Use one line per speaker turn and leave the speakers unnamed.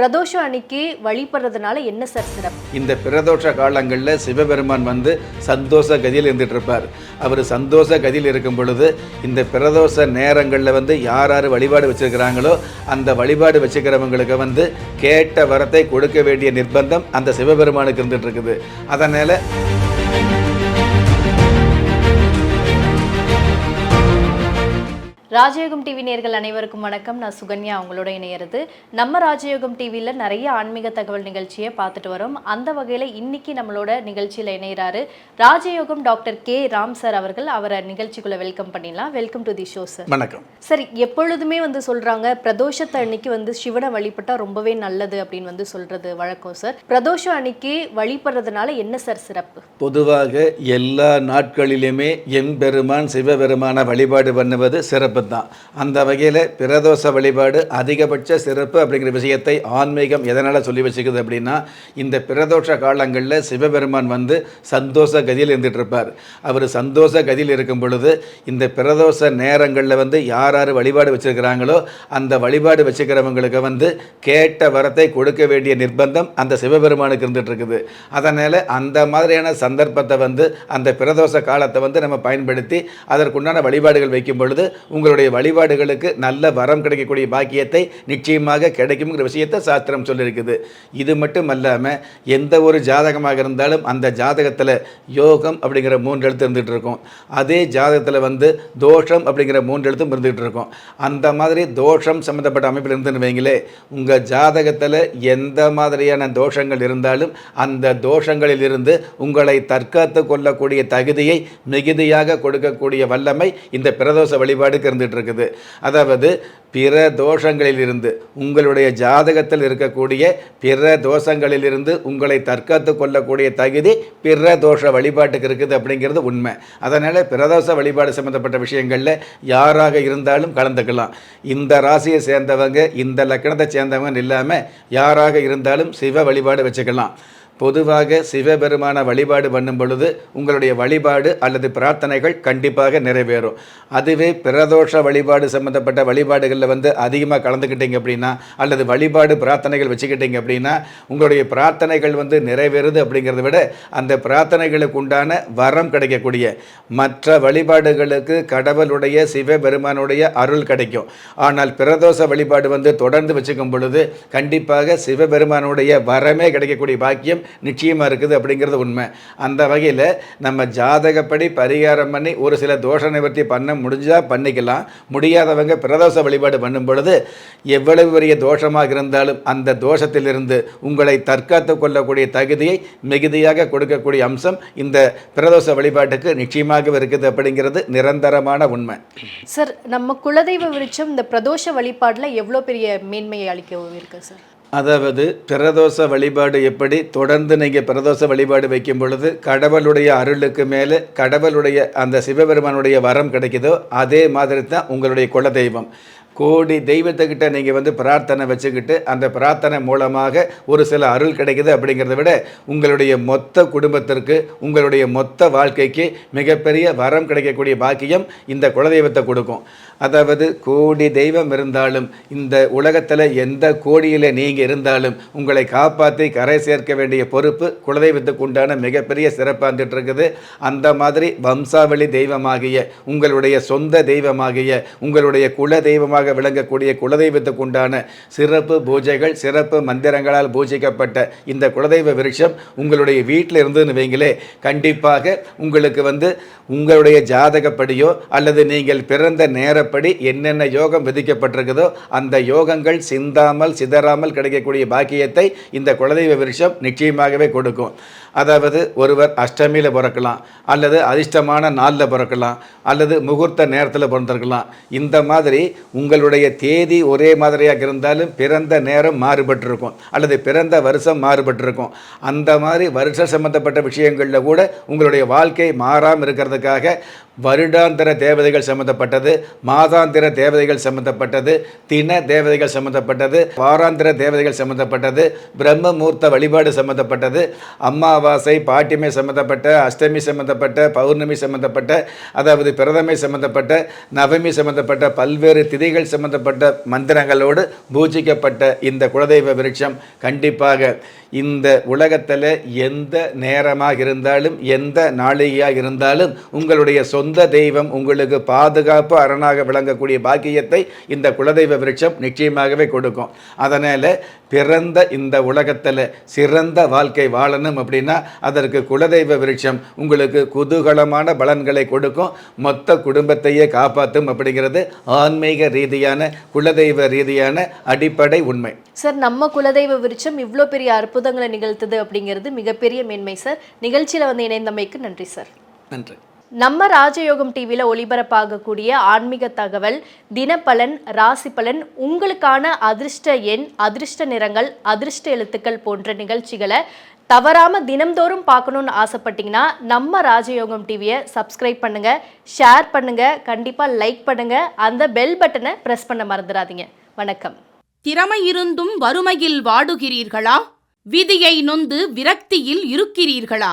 பிரதோஷம் அன்னைக்கு வழிபடுறதுனால என்ன சார் சிறப்பு?
இந்த பிரதோஷ காலங்களில் சிவபெருமான் வந்து சந்தோஷ கதியில் இருந்துட்டு இருப்பார். அவர் சந்தோஷ கதியில் இருக்கும் பொழுது இந்த பிரதோஷ நேரங்களில் வந்து யார் யார் வழிபாடு வச்சுருக்கிறாங்களோ அந்த வழிபாடு வச்சுக்கிறவங்களுக்கு வந்து கேட்ட வரத்தை கொடுக்க வேண்டிய நிர்பந்தம் அந்த சிவபெருமானுக்கு இருந்துட்டு இருக்குது. அதனால்
ராஜயோகம் டிவி நேர்கள் அனைவருக்கும் வணக்கம். நான் சுகன்யா அவங்களோட இணையிறது. நம்ம ராஜயோகம் டிவியில் நிறைய ஆன்மீக தகவல் நிகழ்ச்சியை பார்த்துட்டு வரோம். அந்த வகையில் இன்னைக்கு நம்மளோட நிகழ்ச்சியில் இணைகிறாரு ராஜயோகம் டாக்டர் கே. ராம் சார் அவர்கள். அவரை நிகழ்ச்சிக்குள்ள வெல்கம் பண்ணிடலாம். Welcome to the show sir.
வணக்கம்.
சரி எப்பொழுதுமே வந்து சொல்றாங்க பிரதோஷத்தை அன்னைக்கு வந்து சிவனை வழிபட்டா ரொம்பவே நல்லது அப்படின்னு வந்து சொல்றது வழக்கம் சார். பிரதோஷம் அன்னைக்கு வழிபடுறதுனால என்ன சார் சிறப்பு?
பொதுவாக எல்லா நாட்களிலுமே எம்பெருமான் சிவபெருமான வழிபாடு பண்ணுவது சிறப்பு தான் அந்த வகையில் பிரதோஷ வழிபாடு அதிகபட்ச சிறப்பு அப்படிங்கிற விஷயத்தை ஆன்மீகம் எதனால் சொல்லி வச்சுக்குது அப்படின்னா இந்த பிரதோஷ காலங்களில் சிவபெருமான் வந்து சந்தோஷ கதியில் இருந்துட்டு இருப்பார் அவர் சந்தோஷ கதியில் இருக்கும் பொழுது இந்த பிரதோஷ நேரங்களில் வந்து யார் யார் வழிபாடு வச்சிருக்கிறாங்களோ அந்த வழிபாடு வச்சுக்கிறவங்களுக்கு வந்து கேட்ட வரத்தை கொடுக்க வேண்டிய நிர்பந்தம் அந்த சிவபெருமானுக்கு இருந்துட்டு இருக்குது அதனால் அந்த மாதிரியான சந்தர்ப்பத்தை வந்து அந்த பிரதோஷ காலத்தை வந்து நம்ம பயன்படுத்தி அதற்குண்டான வழிபாடுகள் வைக்கும் பொழுது உங்களுடைய வழிபாடுகளுக்கு நல்ல வரம் கிடைக்கக்கூடிய பாக்கியத்தை நிச்சயமாக கிடைக்குங்கிற விஷயத்தை சாஸ்திரம் சொல்லியிருக்குது. இது மட்டும் அல்லாமல் எந்த ஒரு ஜாதகமாக இருந்தாலும் அந்த ஜாதகத்தில் யோகம் அப்படிங்கிற மூன்று எழுத்து இருந்துகிட்டு இருக்கும். அதே ஜாதகத்தில் வந்து தோஷம் அப்படிங்கிற மூன்று எழுத்தும் இருந்துகிட்டு இருக்கும். அந்த மாதிரி தோஷம் சம்மந்தப்பட்ட அமைப்பில் இருந்துன்னு வைங்களே உங்கள் ஜாதகத்தில் எந்த மாதிரியான தோஷங்கள் இருந்தாலும் அந்த தோஷங்களில் இருந்து உங்களை தற்காத்து கொள்ளக்கூடிய தகுதியை மிகுதியாக கொடுக்கக்கூடிய வல்லமை இந்த பிரதோஷ வழிபாடுக்கு இருந்துட்டு இருக்குது அதாவது பிற தோஷங்களிலிருந்து உங்களுடைய ஜாதகத்தில் இருக்கக்கூடிய பிற தோஷங்களிலிருந்து உங்களை தற்காத்து கொள்ளக்கூடிய தகுதி பிற தோஷ வழிபாட்டுக்கு இருக்குது அப்படிங்கிறது உண்மை. அதனால் பிரதோஷ வழிபாடு சம்மந்தப்பட்ட விஷயங்களில் யாராக இருந்தாலும் கலந்துக்கலாம். இந்த ராசியை சேர்ந்தவங்க இந்த லக்கணத்தை சேர்ந்தவங்க இல்லாமல் யாராக இருந்தாலும் சிவ வழிபாடு வச்சுக்கலாம். பொதுவாக சிவபெருமான வழிபாடு பண்ணும் பொழுது உங்களுடைய வழிபாடு அல்லது பிரார்த்தனைகள் கண்டிப்பாக நிறைவேறும். அதுவே பிரதோஷ வழிபாடு சம்மந்தப்பட்ட வழிபாடுகளில் வந்து அதிகமாக கலந்துக்கிட்டீங்க அப்படின்னா அல்லது வழிபாடு பிரார்த்தனைகள் வச்சுக்கிட்டீங்க அப்படின்னா உங்களுடைய பிரார்த்தனைகள் வந்து நிறைவேறுது அப்படிங்கிறத விட அந்த பிரார்த்தனைகளுக்கு உண்டான வரம் கிடைக்கக்கூடிய மற்ற வழிபாடுகளுக்கு கடவுளுடைய சிவபெருமானுடைய அருள் கிடைக்கும். ஆனால் பிரதோஷ வழிபாடு வந்து தொடர்ந்து வச்சுக்கும் பொழுது கண்டிப்பாக சிவபெருமானுடைய வரமே கிடைக்கக்கூடிய பாக்கியம் நிச்சயமாக இருக்குது அப்படிங்கிறது உண்மை. அந்த வகையில் நம்ம ஜாதகப்படி பரிகாரம் பண்ணி ஒரு சில தோஷ நிவர்த்தி பண்ண முடிஞ்சால் பண்ணிக்கலாம். முடியாதவங்க பிரதோஷ வழிபாடு பண்ணும் பொழுது எவ்வளவு பெரிய தோஷமாக இருந்தாலும் அந்த தோஷத்திலிருந்து உங்களை தற்காத்து கொள்ளக்கூடிய தகுதியை மிகுதியாக கொடுக்கக்கூடிய அம்சம் இந்த பிரதோஷ வழிபாட்டுக்கு நிச்சயமாக இருக்குது அப்படிங்கிறது நிரந்தரமான உண்மை.
சார் நம்ம குலதெய்வ விருட்சம் இந்த பிரதோஷ வழிபாட்டில் எவ்வளோ பெரிய மேன்மையை அளிக்க இருக்கு சார்?
அதாவது பிரதோஷ வழிபாடு எப்படி? தொடர்ந்து நீங்கள் பிரதோஷ வழிபாடு வைக்கும் பொழுது கடவுளுடைய அருளுக்கு மேலே கடவுளுடைய அந்த சிவபெருமானுடைய வரம் கிடைக்குதோ அதே மாதிரி தான் உங்களுடைய குலதெய்வம். கோடி தெய்வத்துக்கிட்ட நீங்கள் வந்து பிரார்த்தனை வச்சுக்கிட்டு அந்த பிரார்த்தனை மூலமாக ஒரு சில அருள் கிடைக்குது அப்படிங்கிறத விட உங்களுடைய மொத்த குடும்பத்திற்கு உங்களுடைய மொத்த வாழ்க்கைக்கு மிகப்பெரிய வரம் கிடைக்கக்கூடிய பாக்கியம் இந்த குலதெய்வத்தை கொடுக்கும். அதாவது கோடி தெய்வம் இருந்தாலும் இந்த உலகத்தில் எந்த கோடியில் நீங்கள் இருந்தாலும் உங்களை காப்பாற்றி கரை சேர்க்க வேண்டிய பொறுப்பு குலதெய்வத்துக்கு உண்டான மிகப்பெரிய சிறப்பாக இருக்குது அந்த மாதிரி வம்சாவளி தெய்வமாகிய உங்களுடைய சொந்த தெய்வமாகிய உங்களுடைய குல தெய்வமாக விளங்கக்கூடிய குலதெய்வத்துக்கு உண்டான சிறப்பு பூஜைகள் சிறப்பு மந்திரங்களால் பூஜிக்கப்பட்ட இந்த குலதெய்வ விருட்சம் உங்களுடைய வீட்டில் இருந்ததுன்னு வைங்களே கண்டிப்பாக உங்களுக்கு வந்து உங்களுடைய ஜாதகப்படியோ அல்லது நீங்கள் பிறந்த நேரப்படி என்னென்ன யோகம் விதிக்கப்பட்டிருக்குதோ அந்த யோகங்கள் சிந்தாமல் சிதறாமல் கிடைக்கக்கூடிய பாக்கியத்தை இந்த குலதெய்வ விருட்சம் நிச்சயமாகவே கொடுக்கும். அதாவது ஒருவர் அஷ்டமியில் பிறக்கலாம் அல்லது அதிர்ஷ்டமான நாளில் பிறக்கலாம் அல்லது முகூர்த்த நேரத்தில் பிறந்திருக்கலாம். இந்த மாதிரி உங்களுடைய தேதி ஒரே மாதிரியாக இருந்தாலும் பிறந்த நேரம் மாறுபட்டிருக்கும் அல்லது பிறந்த வருஷம் மாறுபட்டிருக்கும். அந்த மாதிரி வருஷ சம்பந்தப்பட்ட விஷயங்களில் கூட உங்களுடைய வாழ்க்கை மாறாமல் இருக்கிறதுக்காக வருடாந்திர தேவதைகள் சம்மந்தப்பட்டது மாதாந்திர தேவதைகள் சம்மந்தப்பட்டது தின தேவதைகள் சம்மந்தப்பட்டது வாராந்திர தேவதைகள் சம்மந்தப்பட்டது பிரம்ம மூர்த்த வழிபாடு சம்மந்தப்பட்டது அமாவாசை பாட்டிமை சம்மந்தப்பட்ட அஷ்டமி சம்மந்தப்பட்ட பௌர்ணமி சம்மந்தப்பட்ட அதாவது பிரதமை சம்மந்தப்பட்ட நவமி சம்மந்தப்பட்ட பல்வேறு திதிகள் சம்மந்தப்பட்ட மந்திரங்களோடு பூஜிக்கப்பட்ட இந்த குலதெய்வ விருட்சம் கண்டிப்பாக இந்த உலகத்தில் எந்த நேரமாக இருந்தாலும் எந்த நாளிகையாக இருந்தாலும் உங்களுடைய சொந்த தெய்வம் உங்களுக்கு பாதுகாப்பு அரணாக விளங்கக்கூடிய பாக்கியத்தை இந்த குலதெய்வ விருட்சம் நிச்சயமாகவே கொடுக்கும். அதனால் பிறந்த இந்த உலகத்தில் சிறந்த வாழ்க்கை வாழணும் அப்படின்னா அதற்கு குலதெய்வ விருட்சம் உங்களுக்கு குதூகலமான பலன்களை கொடுக்கும். மொத்த குடும்பத்தையே காப்பாற்றும் அப்படிங்கிறது ஆன்மீக ரீதியான குலதெய்வ ரீதியான அடிப்படை உண்மை.
சார் நம்ம குலதெய்வ விருட்சம் இவ்வளோ பெரிய அற்புதங்களை நிகழ்த்துது அப்படிங்கிறது மிகப்பெரிய மேன்மை சார். நிகழ்ச்சியில் வந்து இணைந்தமைக்கு நன்றி சார்.
நன்றி.
நம்ம ராஜயோகம் டிவியில் ஒளிபரப்பாகக்கூடிய ஆன்மீக தகவல் தினப்பலன் ராசி பலன் உங்களுக்கான அதிர்ஷ்ட எண் அதிர்ஷ்ட நிறங்கள் அதிர்ஷ்ட எழுத்துக்கள் போன்ற நிகழ்ச்சிகளை தவறாமல் தினம்தோறும் பார்க்கணுன்னு ஆசைப்பட்டீங்கன்னா நம்ம ராஜயோகம் டிவியை சப்ஸ்கிரைப் பண்ணுங்க ஷேர் பண்ணுங்க கண்டிப்பாக லைக் பண்ணுங்க அந்த பெல் பட்டனை ப்ரெஸ் பண்ண மறந்துடாதீங்க. வணக்கம்.
திறமை இருந்தும் வறுமையில் வாடுகிறீர்களா? விதியை நொந்து விரக்தியில் இருக்கிறீர்களா?